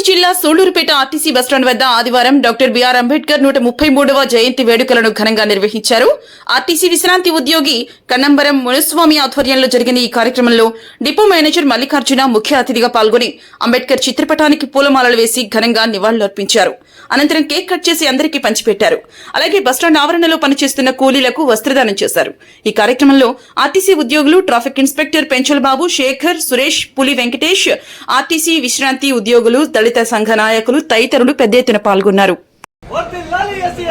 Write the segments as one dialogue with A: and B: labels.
A: Валерьевич జిల్లా Sullurpeta RTC bus stand వద్ద ఆదివారం డాక్టర్ బిఆర్ అంబేద్కర్ నూట ముప్పై మూడవ జయంతి వేడుకలను ఘనంగా నిర్వహించారు. ఆర్టీసీ విశ్రాంతి ఉద్యోగి కన్నంబరం మునుస్వామి ఆధ్వర్యంలో జరిగిన ఈ కార్యక్రమంలో డిపో మేనేజర్ మల్లికార్జున ముఖ్య అతిథిగా పాల్గొని అంబేద్కర్ చిత్రపటానికి పూలమాలలు వేసి ఘనంగా నివాళులర్పించారు. అనంతరం కేక్ కట్ చేసి అందరికీ పంచిపెట్టారు. అలాగే బస్టాండ్ ఆవరణలో పనిచేస్తున్న కూలీలకు వస్త్రదానం చేశారు. ఈ కార్యక్రమంలో ఆర్టీసీ ఉద్యోగులు traffic inspector Penchal Babu Shekhar Suresh Puli Venkatesh RTC విశ్రాంతి ఉద్యోగులు దళిత సంఘ నాయకులు తదితరులు పెద్ద ఎత్తున పాల్గొన్నారు.
B: వర్ధిల్లాలి ఎస్సీ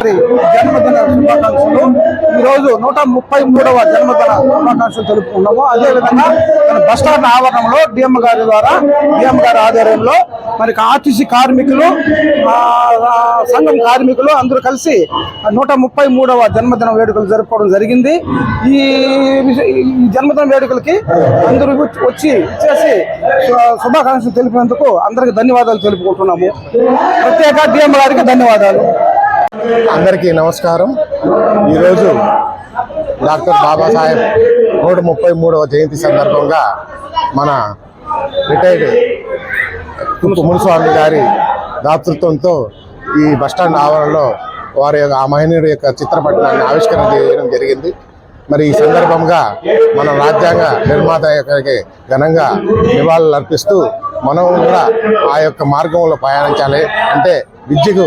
C: జన్మదిన శుభాకాంక్షలు. ఈరోజు నూట ముప్పై మూడవ జన్మదిన శుభాకాంక్షలు తెలుపుకున్నాము అదేవిధంగా మన బస్టాండ్ ఆవరణంలో డిఎం గారి ద్వారా డిఎం గారి ఆధ్వర్యంలో మరి ఆర్టీసీ కార్మికులు సంఘం కార్మికులు అందరూ కలిసి నూట ముప్పై మూడవ జన్మదిన వేడుకలు జరుపుకోవడం జరిగింది. ఈ ఈ జన్మదిన వేడుకలకి అందరూ వచ్చి- ఇచ్చేసి శుభాకాంక్షలు తెలిపినందుకు అందరికి ధన్యవాదాలు తెలుపుకుంటున్నాము. ప్రత్యేక డిఎం గారికి ధన్యవాదాలు.
D: అందరికీ నమస్కారం. ఈరోజు డాక్టర్ బాబాసాహెబ్ నూట ముప్పై మూడవ జయంతి సందర్భంగా మన రిటైర్డ్ తుప్పు గారి దాతృత్వంతో ఈ బస్టాండ్ ఆవరణలో వారి యొక్క ఆ మహనీయుడి యొక్క చిత్రపటాన్ని ఆవిష్కరణ చేయడం జరిగింది. మరి ఈ సందర్భంగా మన రాజ్యాంగ నిర్మాత యొక్క ఘనంగా నివాళులు అర్పిస్తూ మనం కూడా ఆ యొక్క మార్గంలో ప్రయాణించాలి. అంటే విద్యకు